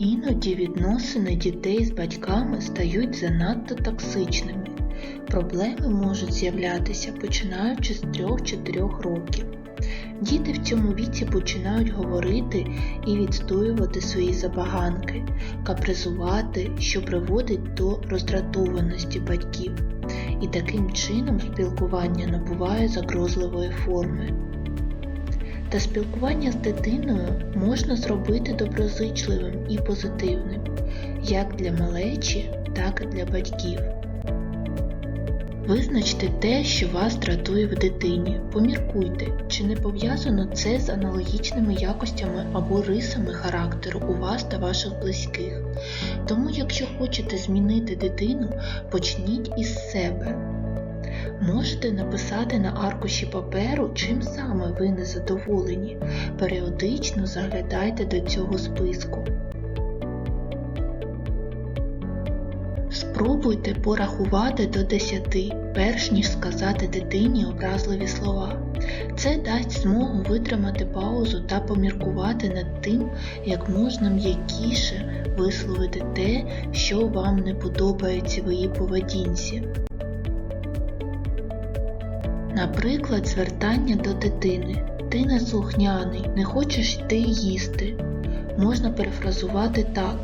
Іноді відносини дітей з батьками стають занадто токсичними. Проблеми можуть з'являтися починаючи з 3-4 років. Діти в цьому віці починають говорити і відстоювати свої забаганки, капризувати, що приводить до роздратованості батьків. І таким чином спілкування набуває загрозливої форми. Та спілкування з дитиною можна зробити доброзичливим і позитивним, як для малечі, так і для батьків. Визначте те, що вас дратує в дитині. Поміркуйте, чи не пов'язано це з аналогічними якостями або рисами характеру у вас та ваших близьких. Тому, якщо хочете змінити дитину, почніть із себе. Можете написати на аркуші паперу, чим саме ви незадоволені. Періодично заглядайте до цього списку. Спробуйте порахувати до 10, перш ніж сказати дитині образливі слова. Це дасть змогу витримати паузу та поміркувати над тим, як можна м'якіше висловити те, що вам не подобається в її поведінці. Наприклад, звертання до дитини. Ти неслухняний, не хочеш йти їсти. Можна перефразувати так.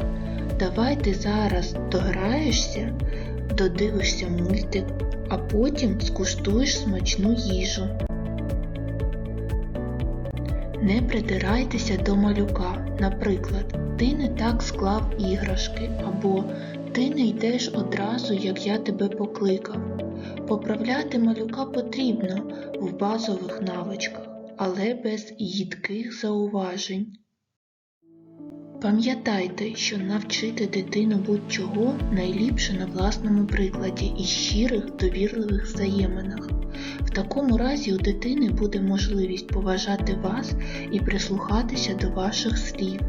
Давай ти зараз дограєшся, додивишся мультик, а потім скуштуєш смачну їжу. Не придирайтеся до малюка. Наприклад, ти не так склав іграшки, або ти не йдеш одразу, як я тебе покликав. Поправляти малюка потрібно в базових навичках, але без їдких зауважень. Пам'ятайте, що навчити дитину будь-чого найліпше на власному прикладі і щирих довірливих взаєминах. В такому разі у дитини буде можливість поважати вас і прислухатися до ваших слів.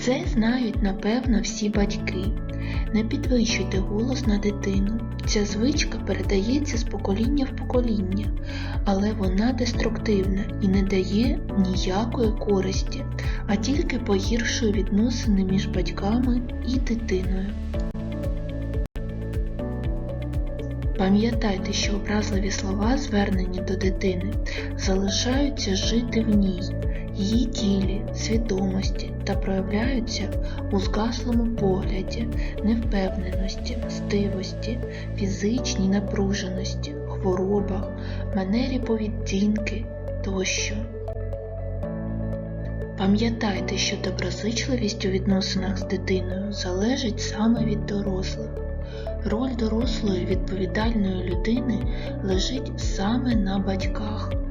Це знають напевно всі батьки. Не підвищуйте голос на дитину. Ця звичка передається з покоління в покоління, але вона деструктивна і не дає ніякої користі, а тільки погіршує відносини між батьками і дитиною. Пам'ятайте, що образливі слова, звернені до дитини, залишаються жити в ній, її тілі, свідомості та проявляються у згаслому погляді, невпевненості, стивості, фізичній напруженості, хворобах, манері поведінки тощо. Пам'ятайте, що доброзичливість у відносинах з дитиною залежить саме від дорослих. Роль дорослої відповідальної людини лежить саме на батьках.